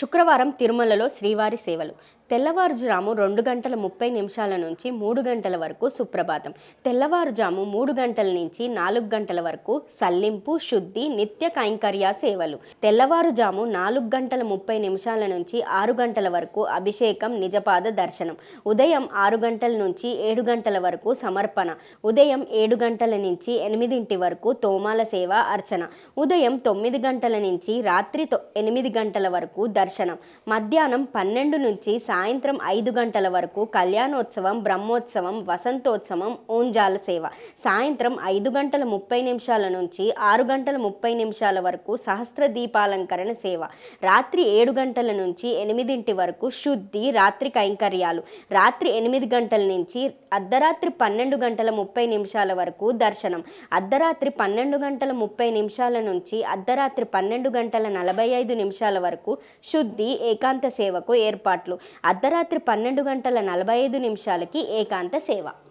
శుక్రవారం తిరుమలలో శ్రీవారి సేవలు. తెల్లవారుజాము రెండు గంటల ముప్పై నిమిషాల నుంచి మూడు గంటల వరకు సుప్రభాతం. తెల్లవారుజాము మూడు గంటల నుంచి నాలుగు గంటల వరకు సల్లింపు శుద్ధి నిత్య కైంకర్య సేవలు. తెల్లవారుజాము నాలుగు గంటల ముప్పై నిమిషాల నుంచి ఆరు గంటల వరకు అభిషేకం నిజపాద దర్శనం. ఉదయం ఆరు గంటల నుంచి ఏడు గంటల వరకు సమర్పణ. ఉదయం ఏడు గంటల నుంచి ఎనిమిదింటి వరకు తోమాల సేవ అర్చన. ఉదయం తొమ్మిది గంటల నుంచి రాత్రి తొ- ఎనిమిది గంటల వరకు దర్శనం. మధ్యాహ్నం పన్నెండు నుంచి సాయంత్రం ఐదు గంటల వరకు కళ్యాణోత్సవం బ్రహ్మోత్సవం వసంతోత్సవం ఓంజాల సేవ. సాయంత్రం ఐదు గంటల ముప్పై నిమిషాల నుంచి ఆరు గంటల ముప్పై నిమిషాల వరకు సహస్ర దీపాలంకరణ సేవ. రాత్రి ఏడు గంటల నుంచి ఎనిమిదింటి వరకు శుద్ధి రాత్రి కైంకర్యాలు. రాత్రి ఎనిమిది గంటల నుంచి అర్ధరాత్రి పన్నెండు గంటల ముప్పై నిమిషాల వరకు దర్శనం. అర్ధరాత్రి పన్నెండు గంటల ముప్పై నిమిషాల నుంచి అర్ధరాత్రి పన్నెండు గంటల నలభై ఐదు నిమిషాల వరకు శుద్ధి ఏకాంత సేవకు ఏర్పాట్లు. అర్ధరాత్రి పన్నెండు గంటల నలభై ఐదు నిమిషాలకి ఏకాంత సేవ.